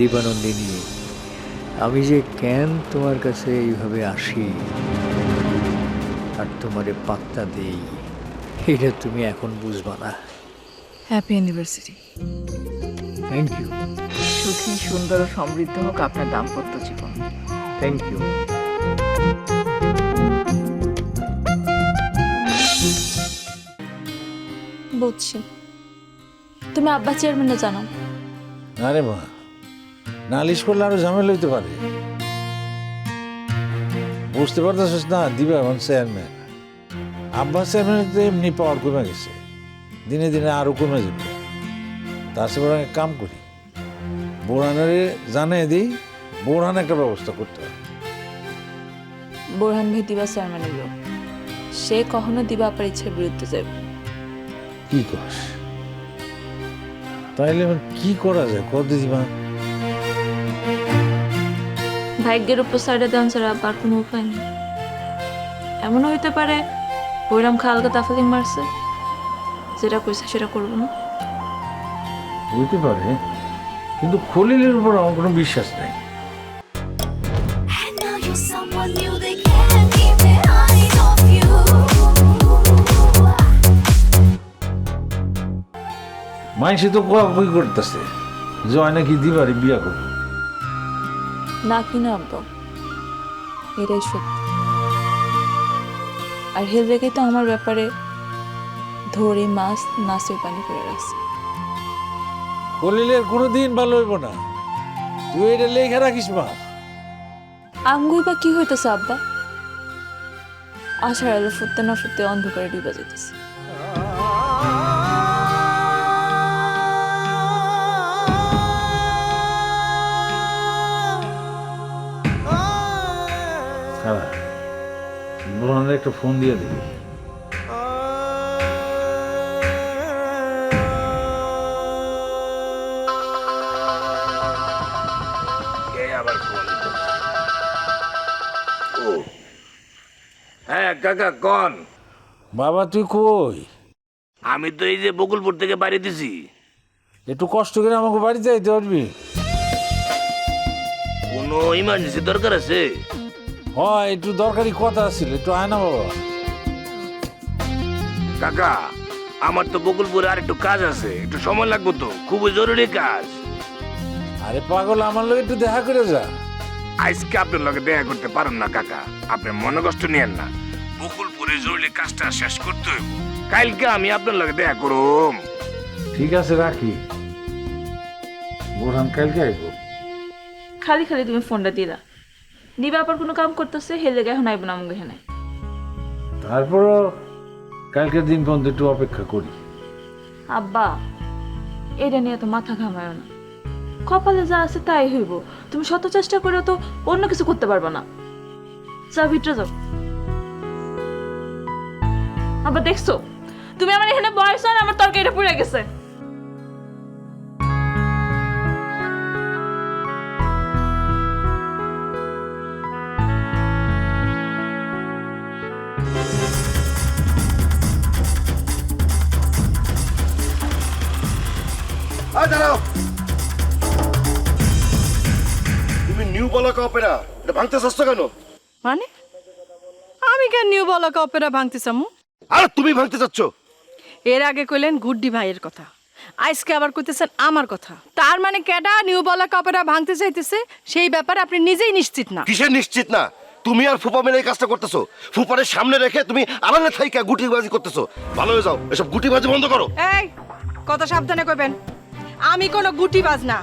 দীপানন্দিনী আমি যে কেন তোমার কাছে এইভাবে আসি আর তোমারে পাত্তা দেই এটা তুমি এখন বুঝবা না। হ্যাপি অ্যানিভার্সারি থ্যাংক ইউ সুখী সুন্দর ও সমৃদ্ধ হোক আপনার দাম্পত্য জীবন। থ্যাংক ইউ বুঝছি। তুমি আব্বা চেয়ারম্যানে জানাও আরে মা নালিশ করলে আরও ঝামেলা হইতে পারে। বুঝতে পারতেছিস না দিবে এখন চেয়ারম্যান আব্বাস চেয়ারম্যানের তো এমনি পাওয়ার কমে গেছে। দিনে দিনে আরও কমে যাবে। তার সে বরং কাম করি। বোরহানের জানিয়ে দিই বোরহান একটা ব্যবস্থা করতে হবে বোরহান ভাই দিবা চেয়ারম্যানের লোক। সে কখনো দিবা আপার ইচ্ছার বিরুদ্ধে যাবে। কি কস? তাইলে কি করা যায়? কত দিদিমা ভাগ্যের উপর সাইডে দেওয়ান ছাড়া আবার কোনো উপায় নেই। এমনও হইতে পারে বৈরাম খালকে তাফালিং মারছে। যেটা কইছে সেটা করব না। হইতে পারে কিন্তু খলিলের উপর আমার কোনো বিশ্বাস নেই। And now you're someone new, they can't keep their eyes off you. মাইসে তো কই করতেছে? জয় নাকি দিবারে বিয়া করবে। না কি না আব্বা এটাই সত্যি। আর হেল রেখে তো আমার ব্যাপারে ধরে মাছ নাচের পানি করে রাখছে। খলিলের কোনো দিন ভালো হইব না। তুই এটা লেখা রাখিস মা। আঙ্গুই বা কি হইতেছে আব্বা? আষাঢ় আলো ফুটতে না ফুটতে অন্ধকারে ডুবে যেতেছে বোরহানের একটা ফোন দিয়ে দিবি। হ্যাঁ কাকা কন। বাবা তুই কই? আমি তো এই যে বকুলপুর থেকে বাড়ি দিছি। একটু কষ্ট করে আমাকে বাড়িতে যাইতে পারবি? কোনো ইমার্জেন্সি দরকার আছে? হয় একটু দরকারি কথা ছিল একটু আয় না বাবা। কাকা আমার তো বকুলপুরে আর একটু কাজ আছে একটু সময় লাগবে তো খুবই জরুরি কাজ। আরে পাগল আমার লোক একটু দেখা করে যা। আজকে আপনার লগে দেখা করতে পারেন না কাকা। আপনি মনে কষ্ট নিয়েন না। বকুলপুরে জরুরি কাজটা শেষ করতে হইব। কালকে আমি আপনার লগে দেখা করুম। ঠিক আছে রাখি। বোরহান কালকে আইব। খালি খালি তুমি ফোনটা দিলা দিবা আবার কোনো কাম করতেছে হেলে গে এখন আইব না আমাকে এখানে। তারপরও কালকের দিন পর্যন্ত একটু অপেক্ষা করি। আব্বা এটা নিয়ে তো মাথা ঘামায় না। কপালে যা আছে তাই হইব। তুমি শত চেষ্টা করে তো অন্য কিছু করতে পারবে না। যা ভিতরে যাও। আবার দেখছ? তুমি আমার এখানে বয়স আর আমার তরকারিটা পুড়ে গেছে। দাঁড়াও। তুমি নিউ বলাকা অপেরা এটা ভাঙতে চাচ্ছ কেন? মানে? আমি কেন নিউ বলাকা অপেরা ভাঙতে চামু আর তুমি ভাঙতে চাচ্ছ? এর আগে কইলেন গুড্ডি ভাইয়ের কথা। আজকে আবার কইতেছেন আমার কথা। তার মানে কেডা নিউ বলাকা অপেরা ভাঙতে চাইতেছে সেই ব্যাপারে আপনি নিজেই নিশ্চিত না। কিসের নিশ্চিত না? তুমি আর ফুপা মিলে এই কাজটা করতেছো। ফুপারের সামনে রেখে তুমি আড়ালে থাইকা গুটিবাজি করতেছো। ভালো হয়ে যাও এসব গুটিবাজি বন্ধ করো। এই কত সাবধানে কইবেন। আমি কোনো গুটি বাজ না।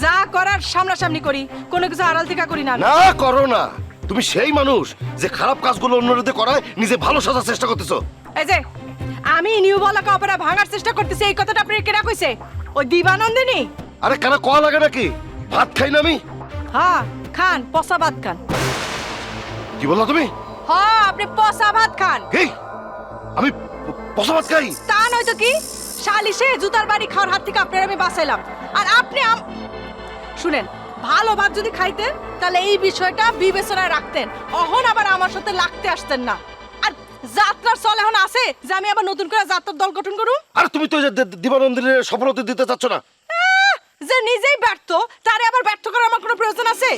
যা করার সামনাসামনি করি কোনো কিছু আড়াল থেকে করি না আমি। না করো না। তুমি সেই মানুষ যে খারাপ কাজগুলো অন্যদের করায় নিজে ভালো সাজার চেষ্টা করতেছো। এই যে আমি নিউ বলাকা অপেরা ভাঙার চেষ্টা করতেছি এই কথাটা আপনি কেনা কইছে? ওই দিবানন্দিনী আরে কেন কয়া লাগে নাকি? ভাত খাই না আমি? হ্যাঁ খান পচা ভাত খান। কি বললা তুমি? হ্যাঁ আপনি পচা ভাত খান। কি? আমি প- পচা ভাত খাই? তা নয়তো কি? সালিশে জুতার বাড়ি খাওয়ার হাত থেকে আপনার আমি বাঁচাইলাম। আর আপনি শুনেন ভালো ভাত যদি খাইতেন তাহলে এই বিষয়টা বিবেচনায় রাখতেন। অহন আবার আমার সাথে লাগতে আসতেন না। আর যাত্রার চল এখন আছে যে আমি আবার নতুন করে যাত্রার দল গঠন করুম? আর তুমি তো দিবানন্দিনীর সফলতা দিতে চাচ্ছ না। যে নিজেই ব্যর্থ তারে আবার ব্যর্থ করার আমার কোনো প্রয়োজন আছে?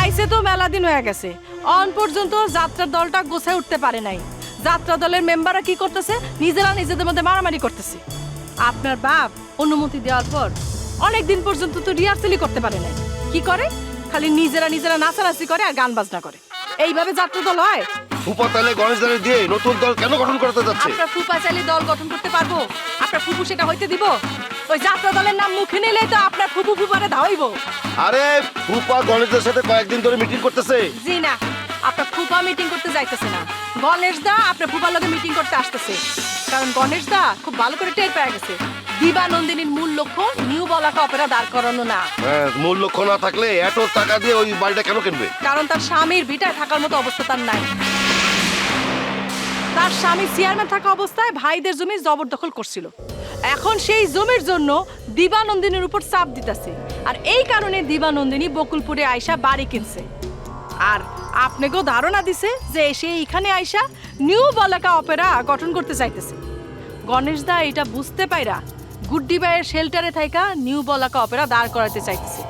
আইসে তো মেলা দিন হয়ে গেছে। অন পর্যন্ত যাত্রার দলটা গোছায় উঠতে পারে নাই। যাত্রা দলের মেম্বাররা কি করতেছে? নিজেরা নিজেদের মধ্যে মারামারি করতেছে। আপনার বাপ অনুমতি দেওয়ার পর অনেক দিন পর্যন্ত তো রিহার্সেলই করতে পারে নাই। কি করে? খালি নিজেরা নিজেরা নাচানাচি করে আর গান বাজনা করে। এইভাবে যাত্রা দল হয়? ফুপা তাহলে গণেশ দাঁড়িয়ে দিয়ে নতুন দল কেন গঠন করতে যাচ্ছে? আপনার ফুপা চাইলে দল গঠন করতে পারব। আপনার ফুপু সেটা হইতে দিব। ওই যাত্রা দলের নাম মুখে নিলে তো আপনার ফুপু ফুপারে ধাওয়াইবো। আরে ফুপা গণেশদের সাথে কয়েকদিন ধরে মিটিং করতেছে। জি না। আপনার ফুপা মিটিং করতে যাইতেছে না। গণেশ দা আপনার ফুপার লগে মিটিং করতে আসতেছে। কারণ গণেশ দা খুব ভালো করে টের পেয়ে গেছে। দিবা নন্দিনীর মূল লক্ষ্য নিউ বলাকা অপেরা দাঁড় করানো না। হ্যাঁ মূল লক্ষ্য না থাকলে এত টাকা দিয়ে ওই বাড়িটা কেন কিনবে? কারণ তার স্বামীর ভিটায় থাকার মতো অবস্থা তার নাই। তার স্বামী চেয়ারম্যান থাকা অবস্থায় ভাইদের জমি জবরদখল করছিল। এখন সেই জমির জন্য দিবানন্দিনীর উপর চাপ দিতেছে। আর এই কারণে দিবানন্দিনী বকুলপুরে আয়সা বাড়ি কিনছে। আর আপনাকেও ধারণা দিছে যে সে এখানে আইসা নিউ বলাকা অপেরা গঠন করতে চাইতেছে। গণেশ দা এটা বুঝতে পাইরা গুড্ডি বাইয়ের শেল্টারে থাইকা নিউ বলাকা অপেরা দাঁড় করাতে চাইতেছে।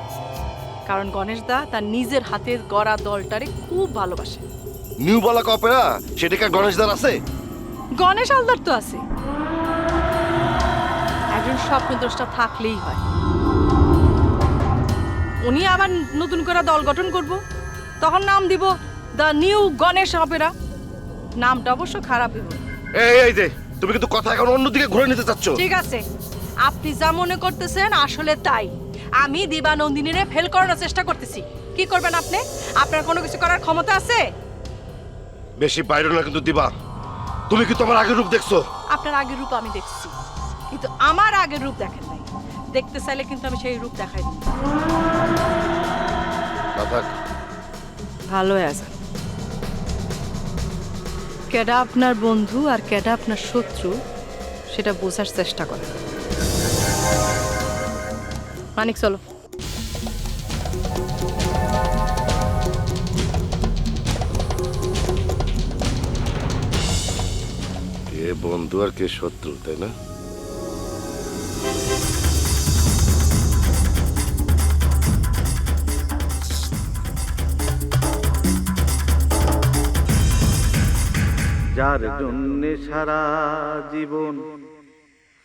কারণ গণেশ দা তার নিজের হাতের গড়া দলটারে খুব ভালোবাসে। New Balaka Opera? সেটা কি আর গণেশদার আছে? গণেশ আলদার তো আছে। একজন স্বপ্নদ্রষ্টা থাকলেই হয়। উনি আবার নতুন করে দল গঠন করব। তখন নাম দিব দ্য নিউ গণেশ অপেরা নামটা অবশ্য খারাপ হইব। এই এই যে তুমি কিন্তু কথা এখন অন্যদিকে ঘুরে নিতে চাচ্ছ। ঠিক আছে। আপনি যা মনে করতেছেন আসলে তাই। আমি দিবানন্দিনীরে ফেল করার চেষ্টা করতেছি। কি করবেন আপনি? আপনার কোনো কিছু করার ক্ষমতা আছে? বেশি বাইরে না কিন্তু দিবা। তুমি কি তোমার আগের রূপ দেখছ। আপনার আগের রূপ আমি দেখছি। কিন্তু আমার আগের রূপ দেখেন নাই। দেখতে চাইলে কিন্তু আমি সেই রূপ দেখাই দিই না থাক ভালো আছে। কেডা আপনার বন্ধু আর কেডা আপনার শত্রু, সেটা বোঝার চেষ্টা করে। মানিক, চলো। বন্ধু আর কে শত্রু, তাই না? যার জন্যে সারা জীবন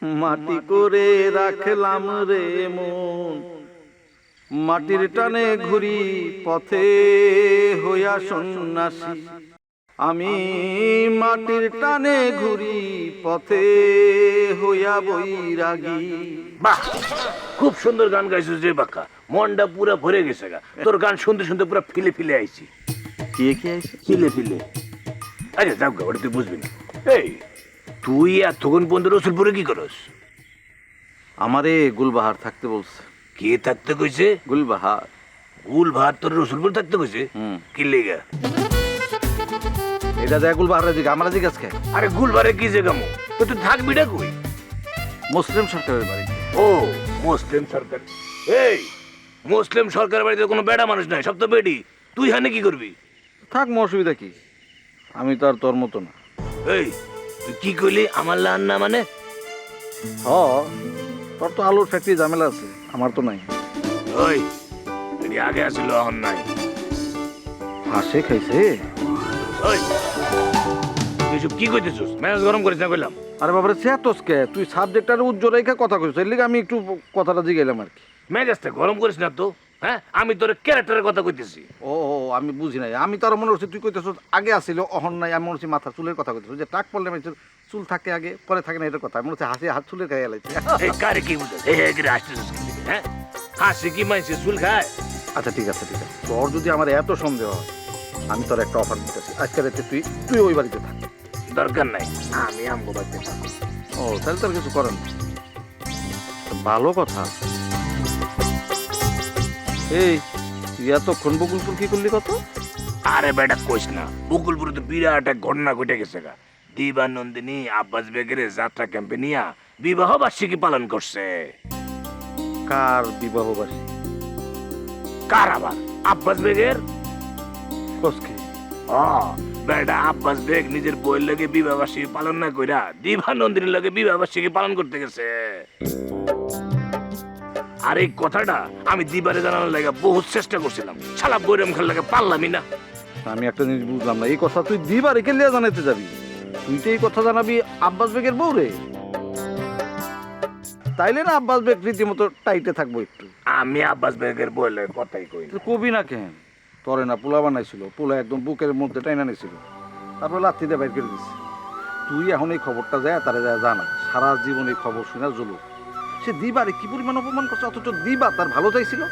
মাটি করে রাখলাম রে মন। মাটির টানে ঘুরি পথে হইয়া সন্ন্যাসী। আমি মাটির টানে ঘুরি পথে হইয়া বৈরাগী। বাহ! খুব সুন্দর গান গাইছিস যে বাক্কা মনটা পুরা ভরে গেছে গা। তোর গান শুনতে শুনতে পুরা ফিলে ফিলে আইছি। কে কে আইছে? ফিলে ফিলে। আচ্ছা যাও গা ওটা তুই বুঝবি না। এই তুই এতক্ষণ পর্যন্ত রসুলপুরে কি করস? আমারে গুলবাহার থাকতে বলছে। কে থাকতে কইছে? গুলবাহার। গুল ভাত তোর রসুলপুর থাকতে কইছে? হুম। কি লেগা? এটা দেয় গুলবাহারের দিকে আমার দিকে আজকে আরে গুল ভারে কি যে গামু তো তুই থাকবি না কই? মুসলিম সরকারের বাড়িতে। ও মুসলিম সরকার। এই মুসলিম সরকার বাড়িতে কোনো বেড়া মানুষ নাই সব তো বেডি। তুই হানে কি করবি? থাক অসুবিধা কি? আমি তো আর তোর মতো না। এই তুই কি কইলি আমার লান না মানে? হ তোর তো আলুর ফ্যাক্টরি ঝামেলা আছে আমার তো নাই। ওই এটি আগে আসছিল এখন নাই। হাসে খাইছে? ওই তুই সব কি কইতেছিস? মেজাজ গরম করিস না কইলাম। আরে বাবারে চেতসকে তুই সাবজেক্টটার উজ্জ্বল রেখে কথা কইছিস এর লিগে আমি একটু কথাটা জিগাইলাম আর কি। মেজাজটা গরম করিস না তো। হ্যাঁ? আমি তোর ক্যারেক্টারের কথা কইতেছি। ও আমি বুঝি নাই। আমি তো আর মনে করছি তুই কইতেছ আগে আসিল অহন নাই আমি মনে হচ্ছি মাথা চুলের কথা কইতেছ। যে টাক পড়লে আমি চুল থাকে আগে পরে থাকে না এটার কথা। আমি মনে হচ্ছে হাসি হাত চুলের গায়ে এই কারে কি বুঝাস এই এগরে আসতেছিস হ্যাঁ? হাসি কি মাইছে? চুল খায়? আচ্ছা ঠিক আছে ঠিক আছে। তোর যদি আমার এত সন্দেহ হয় আমি তোর একটা অফার দিতেছি। আজকে রাতে তুই তুই ওই বাড়িতে থাক। দরকার নাই। আমি আমগো বাড়িতে থাকব। ও তাহলে তোর কিছু করেন ভালো কথা। এই তুই এতক্ষণ বকুলপুর কি করলি কত? আরে বেটা কইস না। বকুলপুরে তো বিরাট এক ঘটনা ঘটে গেছে গা। দিবা নন্দিনী আব্বাস বেগের যাত্রা ক্যাম্পে নিয়া বিবাহ বার্ষিকী পালন করছে। কার বিবাহ বাসী কার আবার? আব্বাস বেগের? কসকে বেটা আব্বাস বেগ নিজের বইয়ের লগে বিবাহ বার্ষিকী পালন না কইরা দিবা নন্দিনীর লগে বিবাহ বার্ষিকী পালন করতে গেছে। আর এই কথাটা আমি দিবারে জানানোর লাগে বহুত চেষ্টা করছিলাম। শালা বৈরাম খেলার লাগে পারলামই না। আমি একটা জিনিস বুঝলাম না এই কথা তুই দিবারে একে লিয়া জানাইতে যাবি? তুই তো এই কথা জানাবি আব্বাস বেগের বউ রে তাইলে না আব্বাস বেগ রীতিমতো টাইটে থাকব একটু। আমি আব্বাস বেগের বলে কথাই কই। তুই কবি না কেন? তরে না পোলা বানাইছিল পোলা একদম বুকের মধ্যে টাইনা নিছিল। তারপর লাত্তি দিয়ে বাইর করে দিছে। তুই এখন এই খবরটা যায় তারে যায় জানা। সারা জীবন এই খবর শুনে জলুক সে দিবারে কি পরিমাণ অপমান করছে? অথচ দিবা তার ভালো চাইছিল?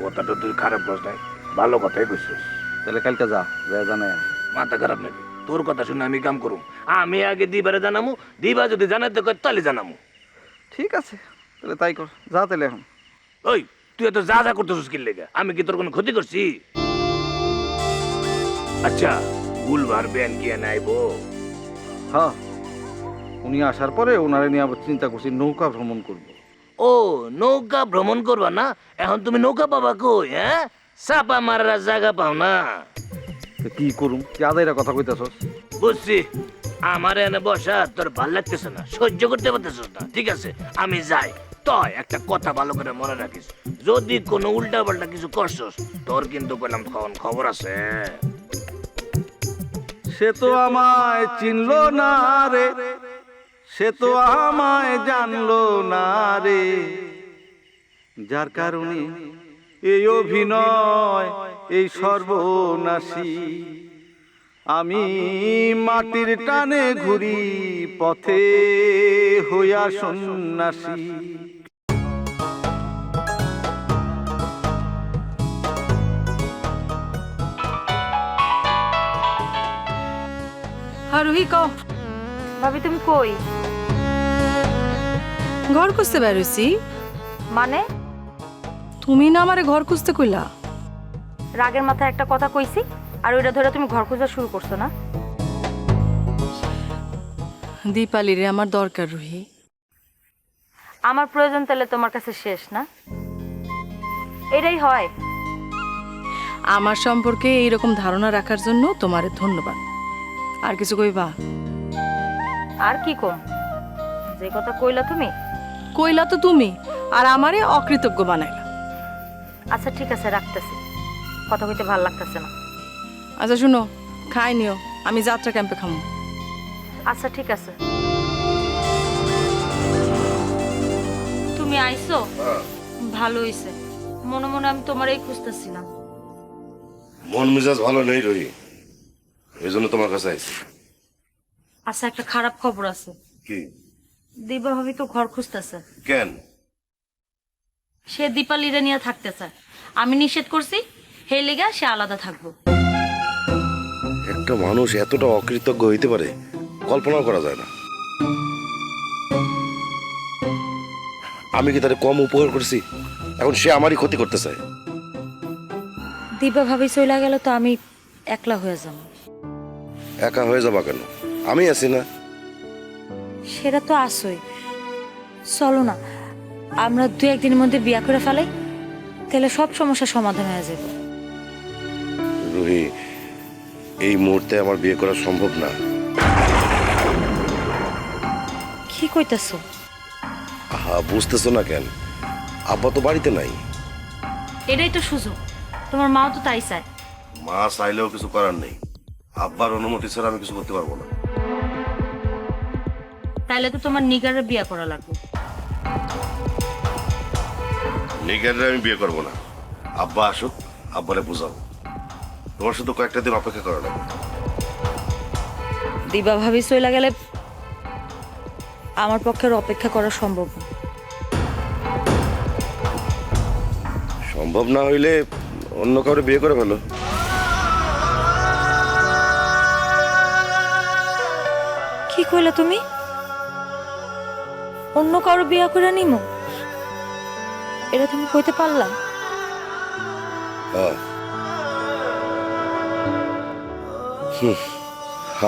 কথাটা তুই খারাপ বস নাই ভালো কথাই বুঝছিস তাহলে কালকে যা যায় জানায় মাথা খারাপ নাকি? তোর কথা শুনে আমি কাম করুম। আমি আগে দিবারে জানামু দিবা যদি জানাতে কয় তাহলে জানামু। ঠিক আছে তাহলে তাই কর যা তাহলে এখন। ওই তুই এত যা যা করতেছিস কি লেগে? আমি কি তোর কোনো ক্ষতি করছি? আচ্ছা গুলবার ব্যান কি নাইবো। হ্যাঁ। উনি আসার পরে ওনারে নিয়ে আবার চিন্তা করছি নৌকা ভ্রমণ করব। ও নৌকা ভ্রমণ করবা না? এখন তুমি নৌকা পাবা কই হ্যাঁ? চাপা মারার জায়গা পাও না। তো কি করুম? কি আদাইরা কথা কইতাছস? বুঝছি। আমার এনে বসা তোর ভালো লাগতেছে না সহ্য করতে পারতেছিস না। ঠিক আছে আমি যাই। তয় একটা কথা ভালো করে মনে রাখিস। যদি কোনো উল্টা পাল্টা কিছু করছস তোর কিন্তু পেলাম তখন খবর আছে। সে তো আমায় চিনলো না রে। সে তো আমায় জানলো না রে। যার কারণে এই অভিনয় এই সর্বনাশী। আমি মাটির টানে ঘুরি পথে হইয়া সন্ন্যাসী। হ্যাঁ রুহি কও ভাবি তুমি কই? ঘর খুঁজতে বেরোছি মানে? তুমি না আমারে ঘর খুঁজতে কইলা? রাগের মাথায় একটা কথা কইছি আর ওইটা ধরে তুমি ঘর খোঁজা শুরু করছ না? দীপালি রে আমার দরকার রুহি। আমার প্রয়োজন তাহলে তোমার কাছে শেষ না? এটাই হয়। আমার সম্পর্কে এইরকম ধারণা রাখার জন্য তোমারে ধন্যবাদ। আর কিছু কইবা? আর কি কম? যে কথা কইলা তুমি কইলা তো তুমি আর আমারে অকৃতজ্ঞ বানাইলা। আচ্ছা ঠিক আছে রাখতেছি। কথা কইতে ভালো লাগতেছে না। আচ্ছা শুনো খাই নিও আমি যাত্রা ক্যাম্পে খামো। আচ্ছা ঠিক আছে। তুমি আইছো? ভালো হইছে। মনে মনে আমি তোমারই খুঁজতেছিলাম মন মেজাজ ভালো নেই রহি। এই জন্য তোমার কাছে আইছি। আচ্ছা একটা খারাপ খবর আছে। কি? দিবা ভাবি তো ঘর খুঁজতেছে। কেন? সে দীপালিরে নিয়ে থাকতে চায় আমি নিষেধ করছি হে লেগা সে আলাদা থাকব। একটা মানুষ এতটা অকৃতজ্ঞ হইতে পারে কল্পনাও করা যায় না। আমি কি তারে কম উপকার করছি? এখন সে আমারই ক্ষতি করতে চায় দিবা ভাবি চলে গেল তো আমি একলা হয়ে যাব। একা হয়ে যাবা কেন? আমি আছি না। সেটা তো আসই চলো না আমরা দু একদিনের মধ্যে বিয়া করে ফেলাই তাহলে সব সমস্যার সমাধান হয়ে যাবে। রুহি এই মুহূর্তে আমার বিয়ে করা সম্ভব না। কি কইতাছো? আহা বুঝতেছো না কেন? আব্বা তো বাড়িতে নাই। এটাই তো সুযোগ তোমার মাও তো তাই চায়। মা চাইলেও কিছু করার নেই। আব্বার অনুমতি ছাড়া আমি কিছু করতে পারব না। তাইলে তো তোমার নিগারের বিয়ে করা লাগবে। নিগারে আমি বিয়ে করব না। আব্বা আসুক আব্বারে বুঝাবো। তোমার শুধু কয়েকটা দিন অপেক্ষা করা লাগবে। দিবা ভাবি চলে গেলে আমার পক্ষে অপেক্ষা করা সম্ভব না। সম্ভব না হইলে অন্য কাউরে বিয়ে করে ফেলো। কি কইলা তুমি? অন্য কারও বিয়া করে নিমো? এটা তুমি কইতে পারলা? হ্যাঁ।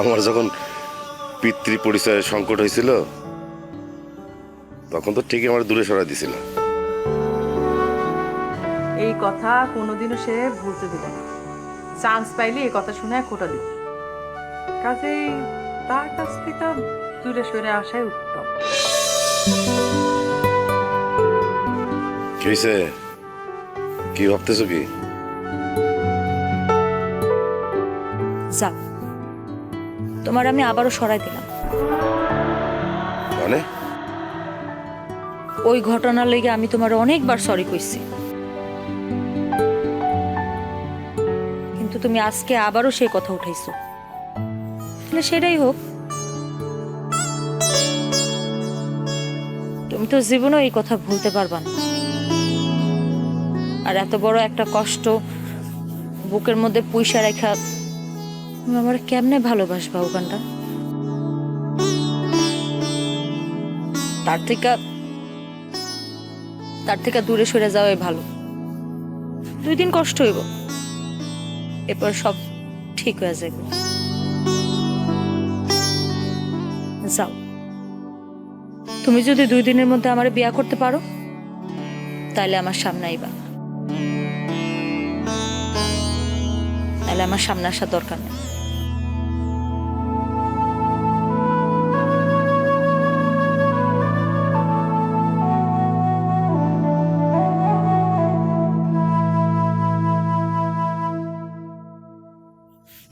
আমার যখন পিতৃ পরিচয়ের সংকট হয়েছিল তখন তো ঠিকই আমার দূরে সরাই দিছিল। এই কথা কোনোদিনও সে ভুলতে দিল না। চান্স পাইলে এই কথা শুনে খোটা দিল কাজেই তার কাছ থেকে দূরে সরে আসাই উত্তম। কি হয়েছে কি ভাবতেছো কি? যাক তোমার আমি আবারও সরাই দিলাম। মানে? ওই ঘটনার লেগে আমি তোমার অনেকবার সরি কইছি। কিন্তু তুমি আজকে আবারও সেই কথা উঠাইছো। তাহলে সেটাই হোক। তুমি তো জীবনও এই কথা ভুলতে পারবা না। আর এত বড় একটা কষ্ট বুকের মধ্যে পয়সা রেখা, তুমি আমার কেমনে ভালোবাসবা ওখানটা তার থেকে তার থেকে দূরে সরে যাওয়াই ভালো। দুই দিন কষ্ট হইব। এরপর সব ঠিক হয়ে যাবে। যাও। তুমি যদি দুই দিনের মধ্যে আমার বিয়া করতে পারো, তাহলে আমার সামনে আইবা। তাহলে আমার সামনে আসার দরকার নেই।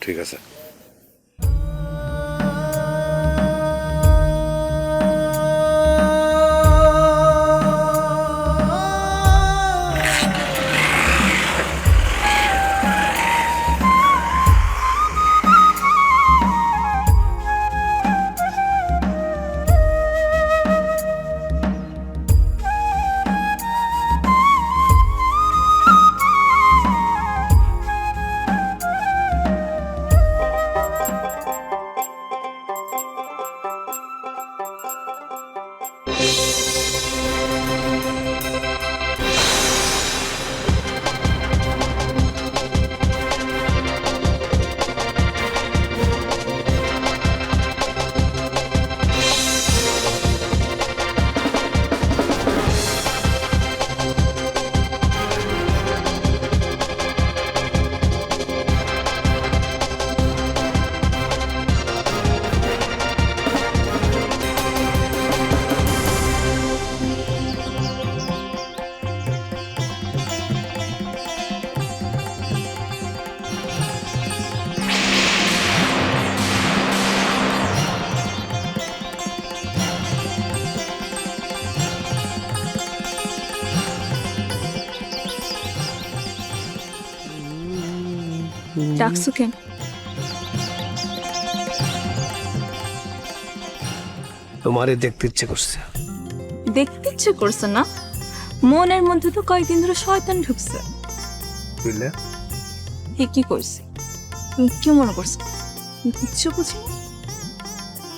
ঠিক আছে। ডাকছো কেন তোমারে দেখতে ইচ্ছে করছে। দেখতে ইচ্ছে করছে না। মনের মধ্যে তো কয়েকদিন ধরে শয়তান ঢুকছে। বুঝলে? এ কি করছি? কি মনে করছ? কিচ্ছু বুঝি।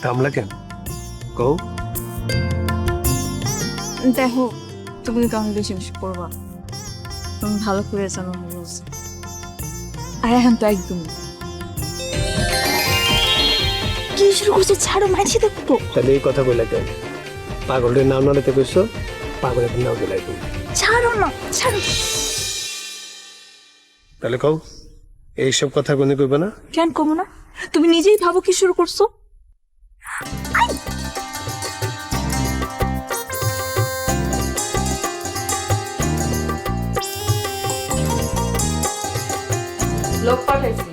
থামলা কেন? কও। দেখো তুমি অনেক বেশি বেশি করবা। তুমি ভালো করে জানো আমি বলছি আর এখন তো একদম কি শুরু করছে? ছাড়ো মাঝে দেখব তাহলে এই কথা বলে কেন? পাগলের নাম নাড়াতে কইছো পাগলের নাম বলে ছাড়ো না ছাড়ো। তাহলে কও এইসব কথা কোনে কইবে না? কেন কমো না? তুমি নিজেই ভাবো কি শুরু করছ? লোক পাঠাইছি।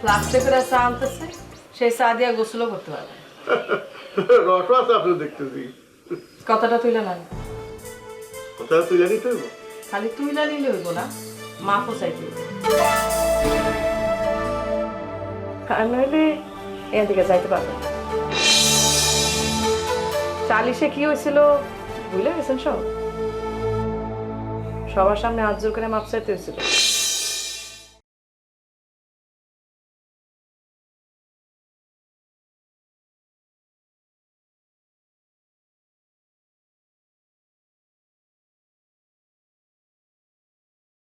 ফ্লাক্সে করে চা আনতেছে সেই চা দিয়া গোসলও করতে পারবে। কথাটা তুইলে না খালি তুইলা নিলে হইব না মাফও চাইতে হইব। আর নইলে এখান থেকে যাইতে পারবে। চালিশে কি হয়েছিল ভুলে গেছেন সব? সবার সামনে হাত জোর করে মাপ চাইতে হয়েছিল।